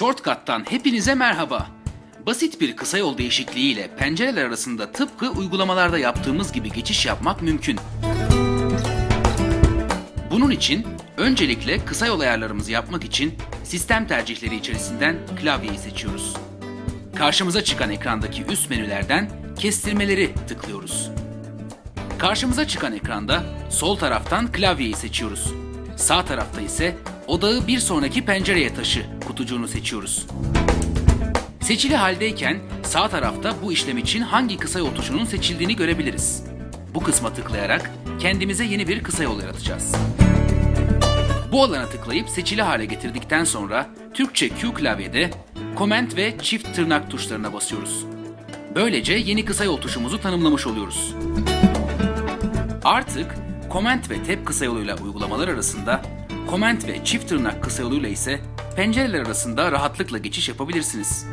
App'tan hepinize merhaba. Basit bir kısa yol değişikliğiyle pencereler arasında tıpkı uygulamalarda yaptığımız gibi geçiş yapmak mümkün. Bunun için öncelikle kısa yol ayarlarımızı yapmak için sistem tercihleri içerisinden klavyeyi seçiyoruz. Karşımıza çıkan ekrandaki üst menülerden kestirmeleri tıklıyoruz. Karşımıza çıkan ekranda sol taraftan klavyeyi seçiyoruz. Sağ tarafta ise odağı bir sonraki pencereye taşı kutucuğunu seçiyoruz. Seçili haldeyken sağ tarafta bu işlem için hangi kısa yol tuşunun seçildiğini görebiliriz. Bu kısma tıklayarak kendimize yeni bir kısa yol yaratacağız. Bu alana tıklayıp seçili hale getirdikten sonra Türkçe Q klavyede Command ve çift tırnak tuşlarına basıyoruz. Böylece yeni kısa yol tuşumuzu tanımlamış oluyoruz. Artık Comment ve tab kısa yoluyla uygulamalar arasında, Comment ve çift tırnak kısa yoluyla ise pencereler arasında rahatlıkla geçiş yapabilirsiniz.